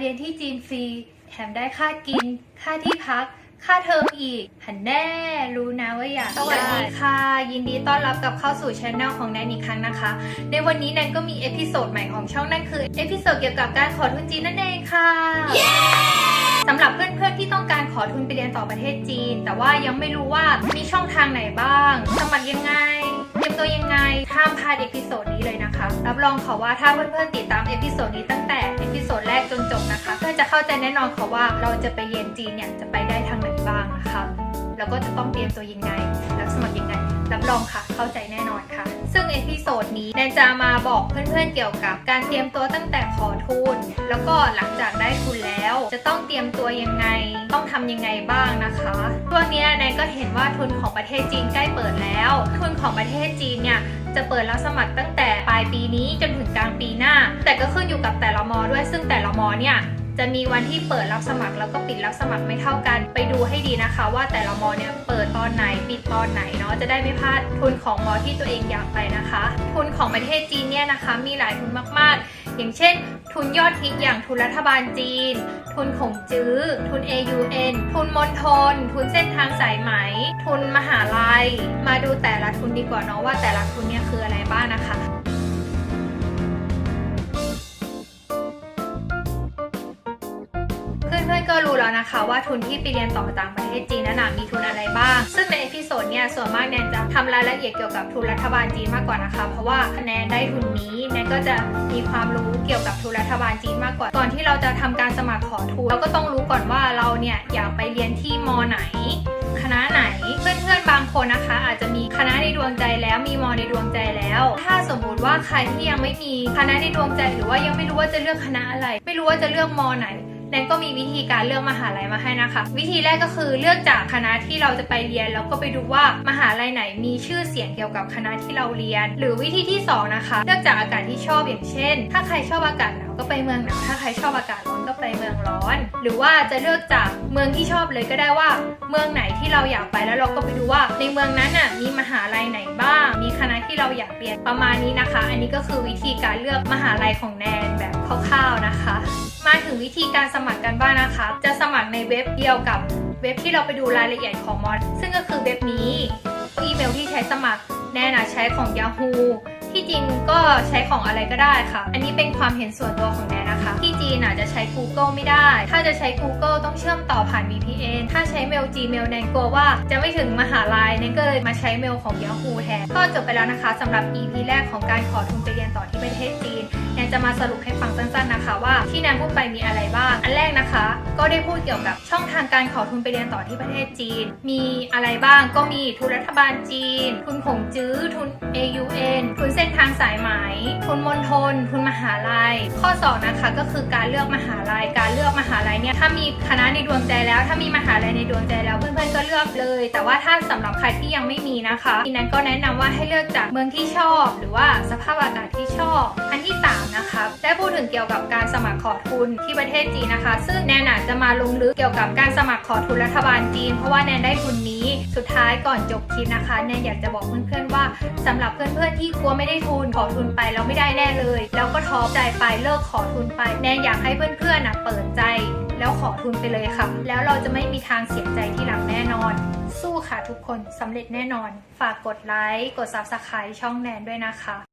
เรียนที่จีนฟรี แถมได้ค่ากิน ค่าที่พัก ค่าเทอมอีก หันแน่ รู้นะว่าอยากสวัสดีค่ะ ยินดีต้อนรับกลับเข้าสู่ช anel ของแนนอีกครั้งนะคะ ในวันนี้แนนก็มีเอพิโซดใหม่ของช่องนั่นคือเอพิโซดเกี่ยวกับการขอทุนจีนนั่นเองค่ะสำหรับเพื่อนๆที่ต้องการขอทุนไปเรียนต่อประเทศจีน แต่ว่ายังไม่รู้ว่ามีช่องทางไหนบ้าง สมัครยังไงเตรียมตัวยังไงห้ามพลาดเอพิโซดนี้เลยนะคะ รับรองค่ะว่าถ้าเพื่อนๆติดตามเอพิโซดนี้ตั้งแต่เอพิโซดแรกจนจบนะคะ เข้าใจแน่นอนค่ะว่าเราจะไปเรียนจีนเนี่ยจะไปได้ทางไหนบ้างนะคะแล้วก็จะต้องเตรียมตัวยังไงแล้วสมัครยังไงรับรองค่ะ เข้าใจแน่นอนค่ะ ซึ่งเอพิโซดนี้แนนจะมาบอกเพื่อนๆเกี่ยวกับ การเตรียมตัวตั้งแต่ขอทุน แล้วก็หลังจากได้ทุนแล้ว จะต้องเตรียมตัวยังไง ต้องทำยังไงบ้างนะคะช่วงนี้แนนก็เห็นว่าทุนของประเทศจีนใกล้เปิดแล้ว ทุนของประเทศจีนเนี่ยจะเปิดรับสมัครตั้งแต่ปลายปีนี้จนถึงกลางปีหน้า แต่ก็ขึ้นอยู่กับแต่ละมอด้วยซึ่งแต่ละมอเนี่ย จะมีวันที่เปิดรับสมัครแล้วก็ปิดรับสมัครไม่เท่ากัน ไปดูให้ดีนะคะ ว่าแต่ละมอเนี่ยเปิดตอนไหนปิดตอนไหนเนาะจะได้ไม่พลาดทุนของมอที่ตัวเองอยากไปนะคะ ทุนของประเทศจีนเนี่ยนะคะ มีหลายทุนมากๆ อย่างเช่น ทุนยอดฮิตอย่างทุนรัฐบาลจีน ทุนของจื้อ ทุน AUN ทุนมณฑลทุนเส้นทางสายไหม ทุนมหาลัย มาดูแต่ละทุนดีกว่าเนาะว่าแต่ละทุนเนี่ยคืออะไรบ้างนะคะ พื่อนๆก็รู้แล้วนะคะ ว่าทุนที่ไปเรียนต่อต่างประเทศจีนนั้นมีทุนอะไรบ้าง ซึ่งในเอพิโซดเนี่ยส่วนมากแนนจะทำรายละเอียดเกี่ยวกับทุนรัฐบาลจีนมากกว่านะคะ เพราะว่าคะแนนได้ทุนนี้แนนก็จะมีความรู้เกี่ยวกับทุนรัฐบาลจีนมากกว่า ก่อนที่เราจะทำการสมัครขอทุนเราก็ต้องรู้ก่อนว่าเราเนี่ยอยากไปเรียนที่มอไหน คณะไหน เพื่อนๆบางคนนะคะ อาจจะมีคณะในดวงใจแล้วมีมอในดวงใจแล้ว ถ้าสมมุติว่าใครที่ยังไม่มีคณะในดวงใจหรือว่ายังไม่รู้ว่าจะเลือกคณะอะไร ไม่รู้ว่าจะเลือกมอไหน แนนก็มีวิธีการเลือกมหาลัยมาให้นะคะ วิธีแรกก็คือเลือกจากคณะที่เราจะไปเรียน แล้วก็ไปดูว่ามหาลัยไหนมีชื่อเสียงเกี่ยวกับคณะที่เราเรียน หรือวิธีที่สองนะคะ เลือกจากอากาศที่ชอบอย่างเช่น ถ้าใครชอบอากาศหนาวก็ไปเมืองหนาวถ้าใครชอบอากาศร้อนก็ไปเมืองร้อน หรือว่าจะเลือกจากเมืองที่ชอบเลยก็ได้ว่า เมืองไหนที่เราอยากไปแล้วเราก็ไปดูว่า ในเมืองนั้นน่ะมีมหาลัยไหนบ้าง มีคณะที่เราอยากเรียนประมาณนี้นะคะ อันนี้ก็คือวิธีการเลือกมหาลัยของแนนแบบคร่าวๆนะคะ ถึงวิธีการสมัครกันบ้างนะคะ จะสมัครในเว็บเดียวกับเว็บที่เราไปดูรายละเอียดของมอดซึ่งก็คือเว็บนี้ อีเมลที่ใช้สมัครแน่นะใช้ของ Yahoo ที่จริงก็ใช้ของอะไรก็ได้ค่ะ อันนี้เป็นความเห็นส่วนตัวของแนนนะคะ ที่จีนอาจจะใช้ Google ไม่ได้ ถ้าจะใช้ Google ต้องเชื่อมต่อผ่าน VPN ถ้าใช้เมล Gmail แนนกลัวว่าจะไม่ถึงมหาลัยแนนก็เลยมาใช้เมลของ Yahoo แทน ก็จบไปแล้วนะคะสำหรับ EP แรกของการขอทุนไปเรียนต่อที่ประเทศจีน จะมาสรุปให้ฟังสั้นๆนะคะ ว่าที่แนนพูดไปมีอะไรบ้าง อันแรกนะคะ ก็ได้พูดเกี่ยวกับช่องทางการขอทุนไปเรียนต่อที่ประเทศจีน มีอะไรบ้างก็มีทุนรัฐบาลจีน ทุนขงจื้อทุน AUN ทุนเส้นทางสายไหม ทุนมณฑลทุนมหาลัย ข้อ2นะคะก็คือการเลือกมหาลัย การเลือกมหาลัยเนี่ยถ้ามีคณะในดวงใจแล้ว ถ้ามีมหาลัยในดวงใจแล้วเพื่อนๆก็เลือกเลย แต่ว่าถ้าสำหรับใครที่ยังไม่มีนะคะทีนั้นก็แนะนำว่าให้เลือกจากเมืองที่ชอบ หรือว่าสภาพอากาศที่ชอบ ได้พูดถึงเกี่ยวกับการสมัครขอทุนที่ประเทศจีนนะคะ ซึ่งแนนอาจจะมาลงลึกเกี่ยวกับการสมัครขอทุนรัฐบาลจีน เพราะว่าแนนได้ทุนนี้สุดท้ายก่อนจบคลิปนะคะแนนอยากจะบอกเพื่อนๆว่าสำหรับเพื่อนๆที่กลัวไม่ได้ทุนขอทุนไปแล้วไม่ได้แน่เลย แล้วก็ท้อใจไปเลิกขอทุนไป แนนอยากให้เพื่อนๆนะเปิดใจ แล้วขอทุนไปเลยค่ะ แล้วเราจะไม่มีทางเสียใจที่หลังแน่นอน สู้ค่ะทุกคนสำเร็จแน่นอน ฝากกดไลค์กด Subscribe ช่องแนนด้วยนะคะ